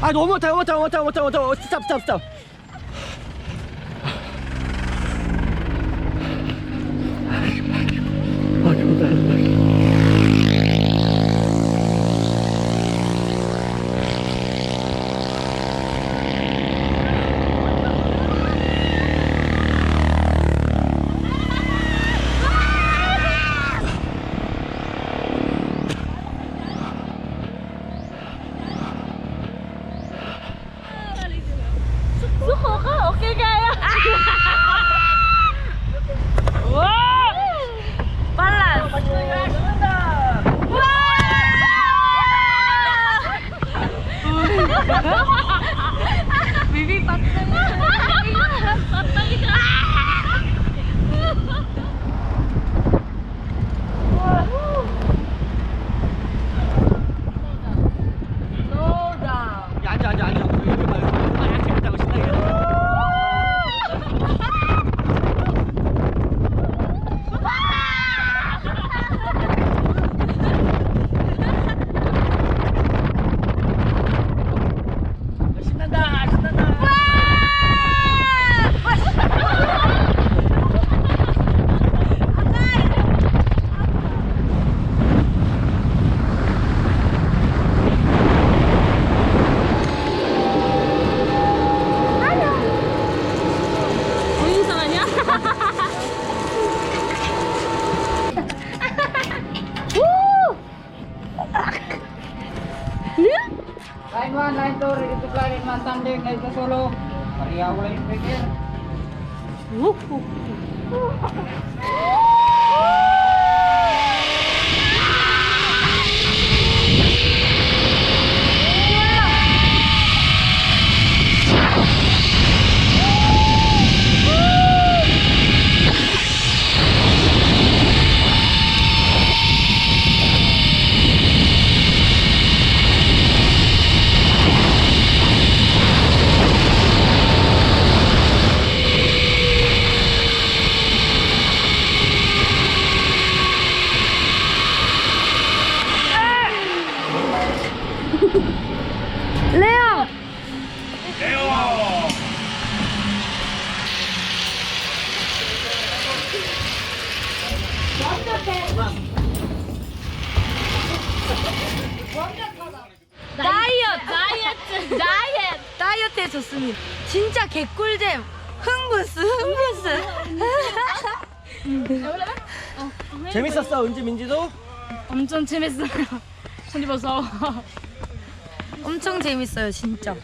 아 너무 못해 못해 못해 못해 못해. 스탑 스탑 스탑 Oh, 좋습니다. 진짜 개꿀잼! 흥부스! 흥부스! 재밌었어 은지 민지도 엄청 재밌어요. 손이 무서워. 엄청 재밌어요, 진짜.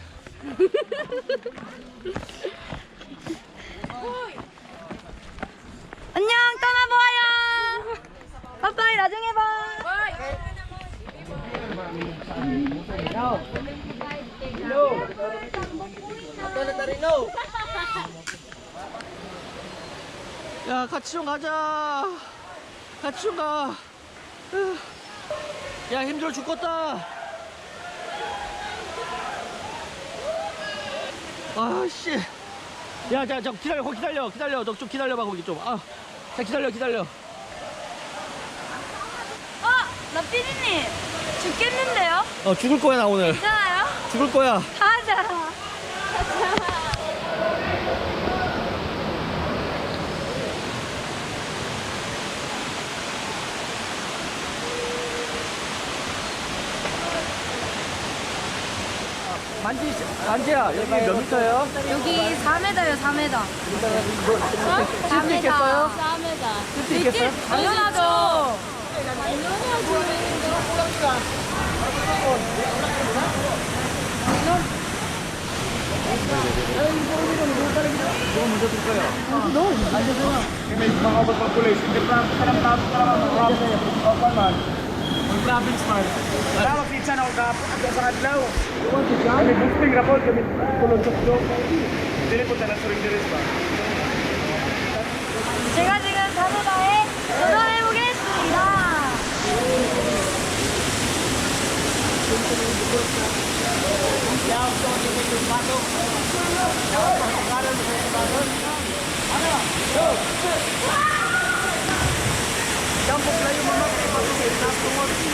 안녕, 떠나보아요. 빠빠이, 나중에 봐. 야 같이 좀 가자. 같이 좀가. 야 힘들어 죽겠다. 아씨. 야자 저 기다려 거기 기다려 기다려. 너 좀 기다려봐 거기 좀아자 기다려 기다려. 어, 나 피디님. 죽겠는데요? 어 죽을 거야 나 오늘. 괜찮아요? 죽을 거야. 가자. 만지 만지야 여기 몇 미터예요? 여기 4m요, 4m. 쓸수 있겠어요? 싸움이다. 쓸수 있겠어요? 당연하죠. 이거 먼저 들 거예요 Tawag din sana ako dapat ako sa adlaw. Kami boosting rapod kami kulon sa kulong. Dili ko talang suring diris ba? 제가 지금 4m에 도전해보겠습니다. Okay, yun na lang.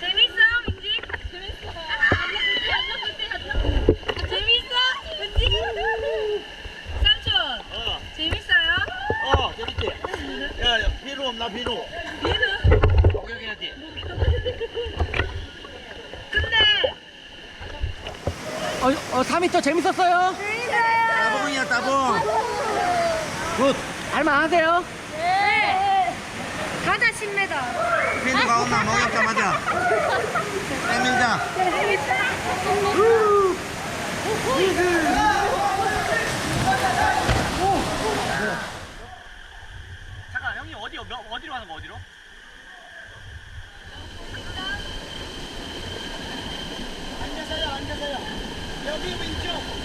재밌어, 민지? 재밌어. 재밌어, 민지? 삼촌, 어, 재밌어요? 어, 재밌지? 야, 야, 비누 없나, 비누? 비누? 목욕해야지. 근데 어, 어, 4m 재밌었어요? 따봉이야, 따봉. 굿. 할만하세요? 네. 가자 10m. 비누가 온나, 목욕자마자. 재민자. 잠깐, 형님 어디, 어디로 가는 거, 어디로? 앉아서요, 앉아서요. 여기 왼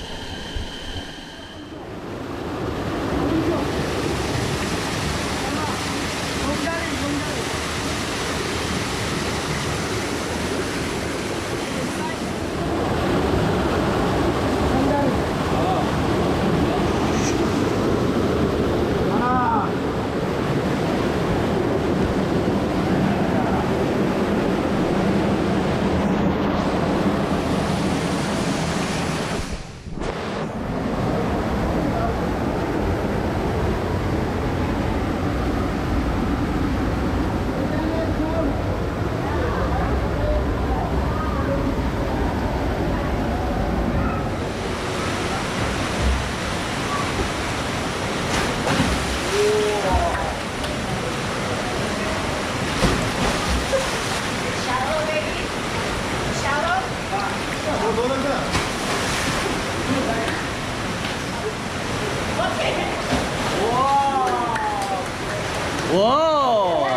와.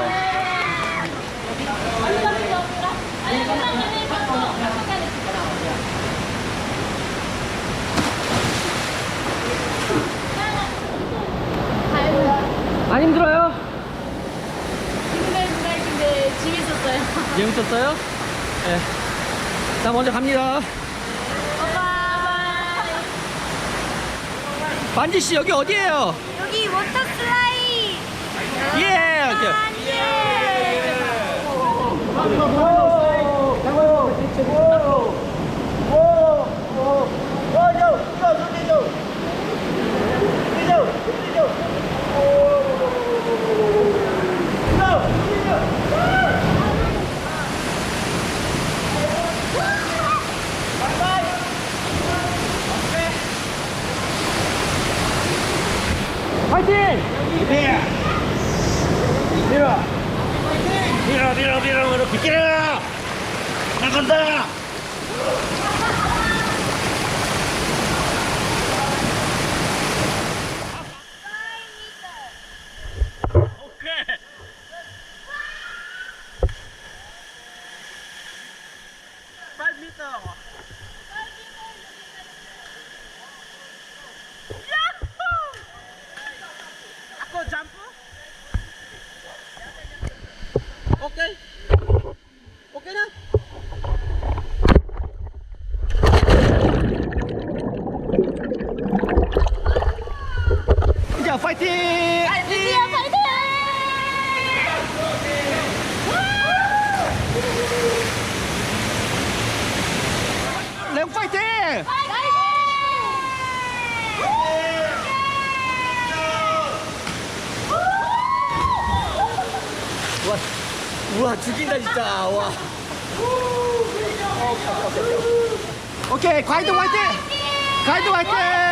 안 힘들어요? 힘들는데 재밌었어요. 재밌었어요? 네. 자, 먼저 갑니다. 반지 씨 여기 어디예요? 예. 파이팅! 밀어! 밀어, 밀어, 밀어, 밀어, 비키라! 나간다! 오케이! 빨리 밀어! 아까 점프? 오케이. 오케이나? 자, 파이팅! 드디어 파이팅! 랭 파이팅! 와, 우와 죽인다 진짜 와. 오케이 가이드 화이팅! 가이드 화이팅!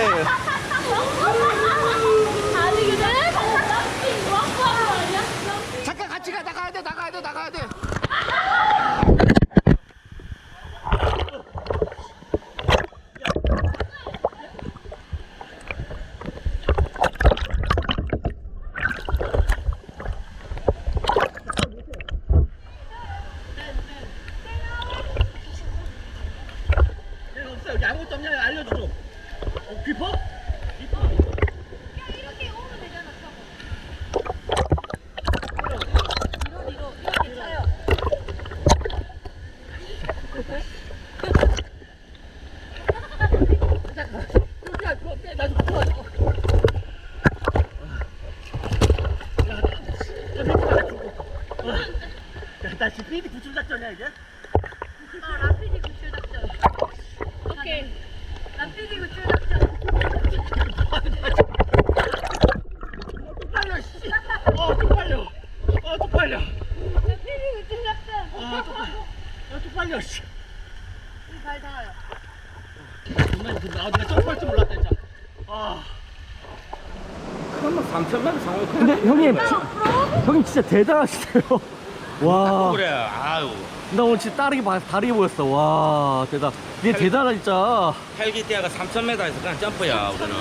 근데 형님, 지- 형님 진짜 대단하시네요. 와. 그래 아유 나 오늘 진짜 다르게 봐, 다르게 보였어. 와, 대단. 얘 대단하 진짜. 헬기 뛰어가 3,000m에서 그냥 점프야 우리는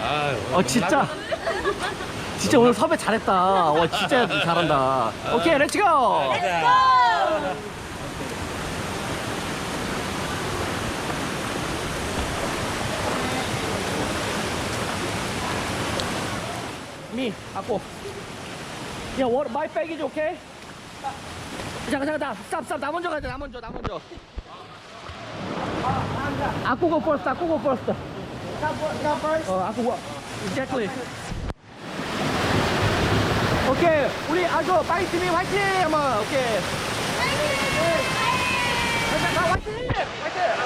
아유 어 진짜. 진짜 오늘 섭외 잘했다. 와 진짜 잘한다. 오케이, 렛츠고. 미, 아고. 야, what, my bag is okay? 잠깐 잠깐 나 쌉쌉. 나 먼저 가자 나 먼저 나 먼저. 아 고고 퍼스트 아 고고 퍼스트 어아 고고 exactly. 오케이. 우리 아주 파이 팀이 화이팅! 한번 오케이. 네. 화이팅! 화이팅! 화이팅!